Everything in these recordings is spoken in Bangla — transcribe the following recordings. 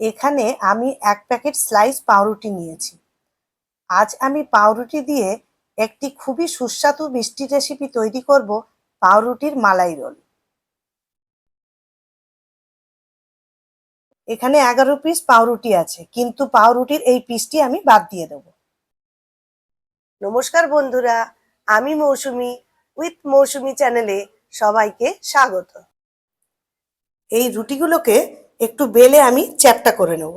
এখানে আমি এক প্যাকেট স্লাইস পাউরুটি নিয়েছি। আজ আমি পাউরুটি দিয়ে একটি খুবই সুস্বাদু মিষ্টি রেসিপি তৈরি করব পাউরুটির মালাই রোল। এখানে এগারো পিস পাউরুটি আছে, কিন্তু পাউরুটির এই পিসটি আমি বাদ দিয়ে দেবো। নমস্কার বন্ধুরা, আমি মৌসুমি উইথ মৌসুমি চ্যানেলে সবাইকে স্বাগত। এই রুটিগুলোকে একটু বেলে আমি চ্যাপটা করে নেব।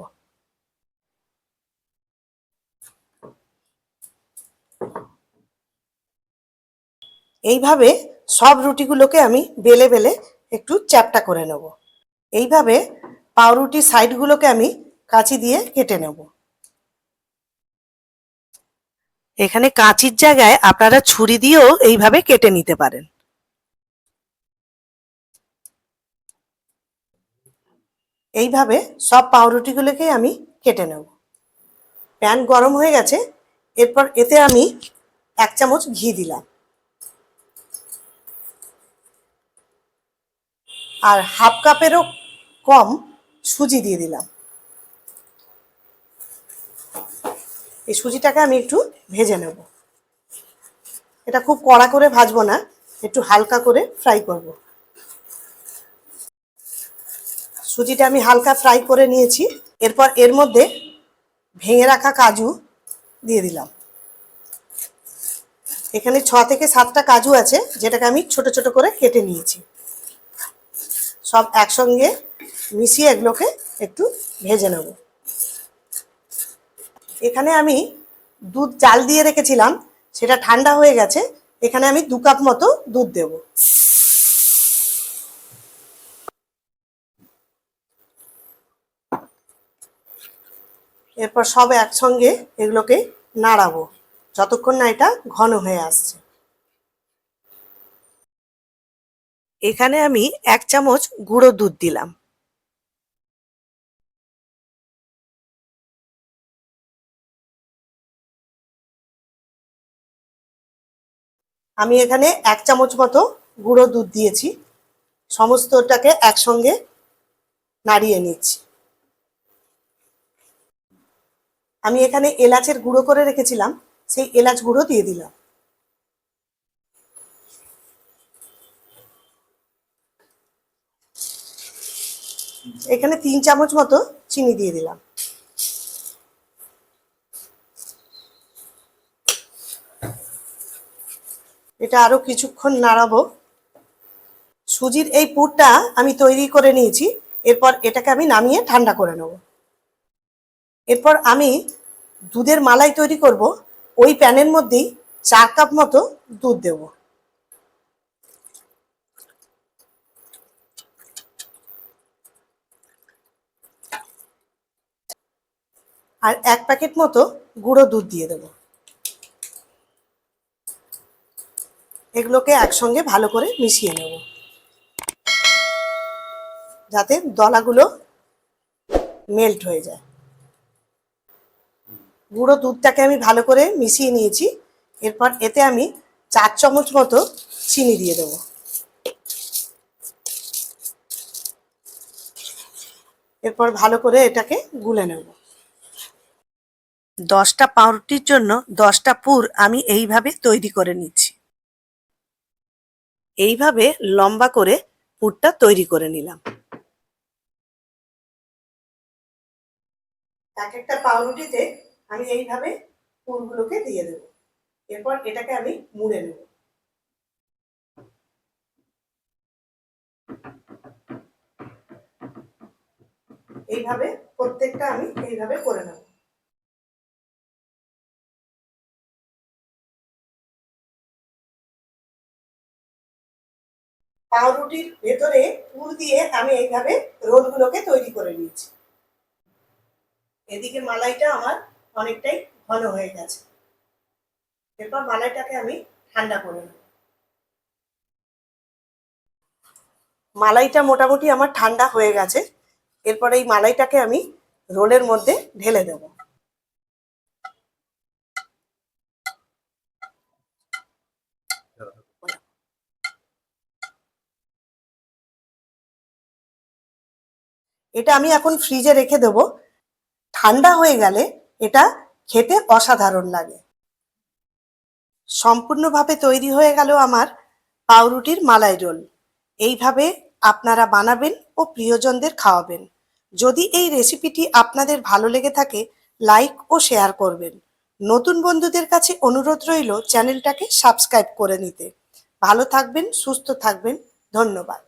এইভাবে সব রুটিগুলোকে আমি বেলে বেলে একটু চ্যাপটা করে নেব। এইভাবে পাউরুটি সাইডগুলোকে আমি কাঁচি দিয়ে কেটে নেব। এখানে কাঁচির জায়গায় আপনারা ছুরি দিয়েও এইভাবে কেটে নিতে পারেন। এইভাবে সব পাউরুটিগুলোকে আমি কেটে নেব। প্যান গরম হয়ে গেছে, এরপর এতে আমি এক চামচ ঘি দিলাম। আর হাফ কাপেরও কম সুজি দিয়ে দিলাম। এই সুজিটাকে আমি একটু ভেজে নেব। এটা খুব কড়া করে ভাজবো না, একটু হালকা করে ফ্রাই করব। সুজিটা আমি হালকা ফ্রাই করে নিয়েছি। এরপর এর মধ্যে ভেঙে রাখা কাজু দিয়ে দিলাম। এখানে ছ থেকে সাতটা কাজু আছে, যেটাকে আমি ছোট ছোট করে কেটে নিয়েছি। সব একসঙ্গে মিশিয়ে এগুলোকে একটু ভেজে নেব। এখানে আমি দুধ জাল দিয়ে রেখেছিলাম, সেটা ঠান্ডা হয়ে গেছে, এখানে আমি দু কাপ মতো দুধ দেব। এরপর সব একসঙ্গে এগুলোকে নাড়াবো। যতক্ষণ না এটা ঘন হয়ে আসছে। এখানে আমি এক চামচ গুঁড়ো দুধ দিলাম। আমি এখানে এক চামচ মতো গুঁড়ো দুধ দিয়েছি। সমস্তটাকে একসঙ্গে নাড়িয়ে নিচ্ছি। আমি এখানে এলাচের গুঁড়ো করে রেখেছিলাম, সেই এলাচ গুঁড়ো দিয়ে দিলাম। এখানে তিন চামচ মতো চিনি দিয়ে দিলাম। এটা আরও কিছুক্ষণ নাড়াবো। সুজির এই পুরটা আমি তৈরি করে নিয়েছি, এরপর এটাকে আমি নামিয়ে ঠান্ডা করে নেব। এরপর আমি দুধের মালাই তৈরি করব, ওই প্যানের মধ্যেই চার কাপ মতো দুধ দেব। আর এক প্যাকেট মতো গুঁড়ো দুধ দিয়ে দেব। এগুলোকে একসঙ্গে ভালো করে মিশিয়ে নেব। যাতে দলাগুলো মেল্ট হয়ে যায়। গুঁড়ো দুধটাকে আমি ভালো করে মিশিয়ে নিয়েছি। এরপর এতে আমি চার চামচ মতো চিনি দিয়ে দেবো। এরপর ভালো করে এটাকে গুলে নেব। দশটা পাউরুটির জন্য দশটা পুর আমি এইভাবে তৈরি করে নিচ্ছি। এইভাবে লম্বা করে পুরটা তৈরি করে নিলাম। এক একটা পাউরুটিতে আমি এইভাবে পুরগুলোকে দিয়ে দেব। এরপর এটাকে আমি মুড়ে নেব। এইভাবে প্রত্যেকটা আমি এইভাবে করে নেব। পাউরুটির ভেতরে পুর দিয়ে আমি এইভাবে রোলগুলোকে তৈরি করে নিয়েছি। এদিকে মালাইটা আমার অনেকটাই ঘন হয়ে গেছে। এরপর মালাইটাকে আমি ঠান্ডা করে নেব। মালাইটা মোটামুটি আমার ঠান্ডা হয়ে গেছে। এরপর এই মালাইটাকে আমি রোলের মধ্যে ঢেলে দেব। এটা আমি এখন ফ্রিজে রেখে দেবো। ঠান্ডা হয়ে গেলে এটা খেতে অসাধারণ লাগে। সম্পূর্ণভাবে তৈরি হয়ে গেল আমার পাউরুটির মালাই রোল। এইভাবে আপনারা বানাবেন ও প্রিয়জনদের খাওয়াবেন। যদি এই রেসিপিটি আপনাদের ভালো লেগে থাকে, লাইক ও শেয়ার করবেন। নতুন বন্ধুদের কাছে অনুরোধ রইল চ্যানেলটাকে সাবস্ক্রাইব করে নিতে। ভালো থাকবেন, সুস্থ থাকবেন, ধন্যবাদ।